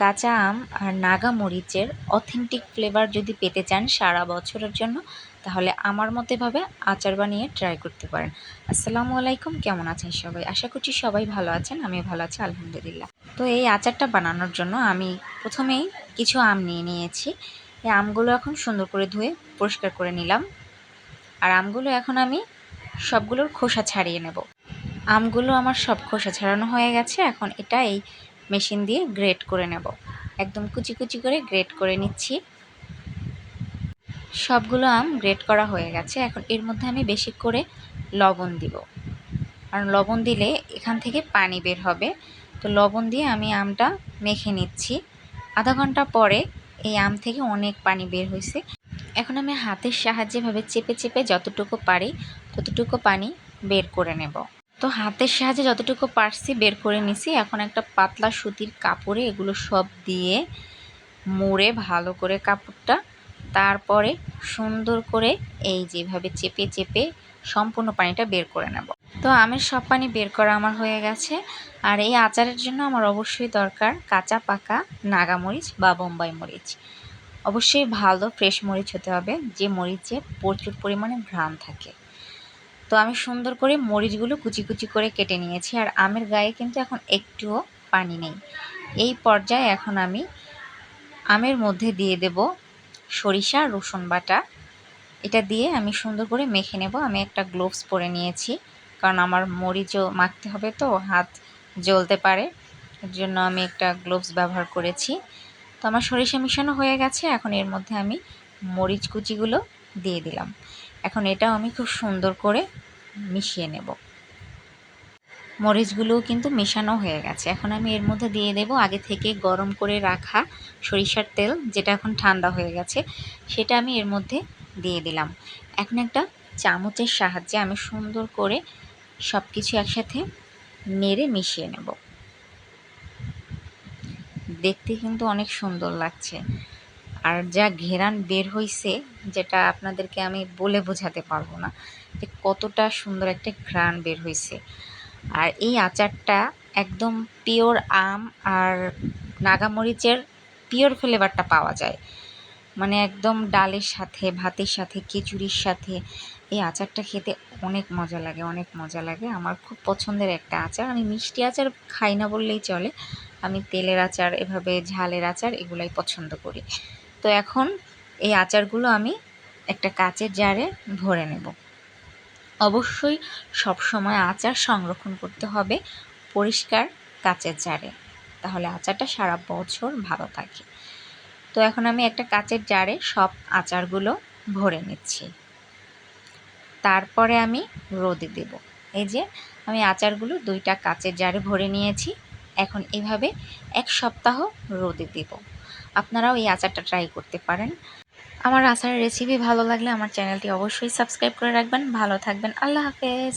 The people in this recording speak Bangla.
কাঁচা আম আর নাগা মরিচের অথেন্টিক ফ্লেভার যদি পেতে চান সারা বছরের জন্য, তাহলে আমার মতো এভাবে আচার বানিয়ে ট্রাই করতে পারেন। আসসালামু আলাইকুম, কেমন আছেন সবাই? আশা করছি সবাই ভালো আছেন আমি ভালো আছি, আলহামদুলিল্লাহ। তো এই আচারটা বানানোর জন্য আমি প্রথমেই কিছু আম নিয়ে নিয়েছি। এই আমগুলো এখন সুন্দর করে ধুয়ে পরিষ্কার করে নিলাম। আর আমগুলো এখন আমি সবগুলোর খোসা ছাড়িয়ে নেব। আমগুলো আমার সব খোসা ছাড়ানো হয়ে গেছে। এখন এটা এই মেশিন দিয়ে গ্রেট করে নেব। একদম কুচি কুচি করে গ্রেট করে নিচ্ছি। সবগুলো আম গ্রেট করা হয়ে গেছে। এখন এর মধ্যে আমি বেশি করে লবণ দিব। কারণ লবণ দিলে এখান থেকে পানি বের হবে। তো লবণ দিয়ে আমি আমটা মেখে নিচ্ছি। আধা ঘণ্টা পরে এই আম থেকে অনেক পানি বের হয়েছে। এখন আমি হাতের সাহায্যে ভাবে চেপে চেপে যতটুকু পারি, ততটুকু পানি বের করে নেব। তো হাতের সাহায্যে যতটুকু পারছি বের করে নিছি। এখন একটা পাতলা সুতির কাপড়ে এগুলো সব দিয়ে মুড়ে ভালো করে কাপড়টা তারপরে সুন্দর করে এই যেভাবে চেপে চেপে সম্পূর্ণ পানিটা বের করে নেব। তো আমের সব পানি বের করা আমার হয়ে গেছে। আর এই আচারের জন্য আমার অবশ্যই দরকার কাঁচা পাকা নাগামরিচ বা বোম্বাই মরিচ। অবশ্যই ভালো ফ্রেশ মরিচ হতে হবে। যে মরিচে প্রচুর পরিমাণে ঘ্রাণ থাকে। তো আমি সুন্দর করে মরিচগুলো কুচি কুচি করে কেটে নিয়েছি আর আমের গায়ে কিন্তু এখন একটুও পানি নেই। এই পর্যায়ে এখন আমি আমের মধ্যে দিয়ে দেব সরিষা, রসুন বাটা। এটা দিয়ে আমি সুন্দর করে মেখে নেব। আমি একটা গ্লোভস পরে নিয়েছি কারণ আমার মরিচও মাখতে হবে তো, হাত জ্বলতে পারে। এর জন্য আমি একটা গ্লোভস ব্যবহার করেছি। তো আমার সরিষা মিশানো হয়ে গেছে। এখন এর মধ্যে আমি মরিচ কুচিগুলো দিয়ে দিলাম। এখন এটাও আমি খুব সুন্দর করে মিশিয়ে নেব। মরিচগুলোও কিন্তু মেশানো হয়ে গেছে। এখন আমি এর মধ্যে দিয়ে দেব আগে থেকে গরম করে রাখা সরিষার তেল, যেটা এখন ঠান্ডা হয়ে গেছে, সেটা আমি এর মধ্যে দিয়ে দিলাম। এখন একটা চামচের সাহায্যে আমি সুন্দর করে সব কিছু একসাথে নেড়ে মিশিয়ে নেব। দেখতে কিন্তু অনেক সুন্দর লাগছে। আর যা ঘেরান বের হইছে, যেটা আপনাদেরকে আমি বলে বোঝাতে পারব না, যে কতটা সুন্দর একটা ঘ্রাণ বের হয়েছে আর এই আচারটা একদম পিওর আম আর নাগামরিচের পিওর ফ্লেভারটা পাওয়া যায়। মানে একদম ডালের সাথে, ভাতের সাথে, খিচুড়ির সাথে এই আচারটা খেতে অনেক মজা লাগে, অনেক মজা লাগে। আমার খুব পছন্দের একটা আচার। আমি মিষ্টি আচার খাই না বললেই চলে। আমি তেলের আচার, এভাবে ঝালের আচার এগুলাই পছন্দ করি। তো এখন এই আচারগুলো আমি একটা কাচের জারে ভরে নেব। অবশ্যই সব সময় আচার সংরক্ষণ করতে হবে পরিষ্কার কাচের জারে, তাহলে আচারটা সারা বছর ভালো থাকে। তো এখন আমি একটা কাচের জারে সব আচারগুলো ভরে নিচ্ছি। তারপরে আমি রোদে দেব। এই যে আমি আচারগুলো দুইটা কাচের জারে ভরে নিয়েছি, এখন এভাবে এক সপ্তাহ রোদে দেব। আপনারাও এই আচারটা ট্রাই করতে পারেন। আমার আচারের রেসিপি ভালো লাগলে আমার চ্যানেলটি অবশ্যই সাবস্ক্রাইব করে রাখবেন। ভালো থাকবেন। আল্লাহ হাফেজ।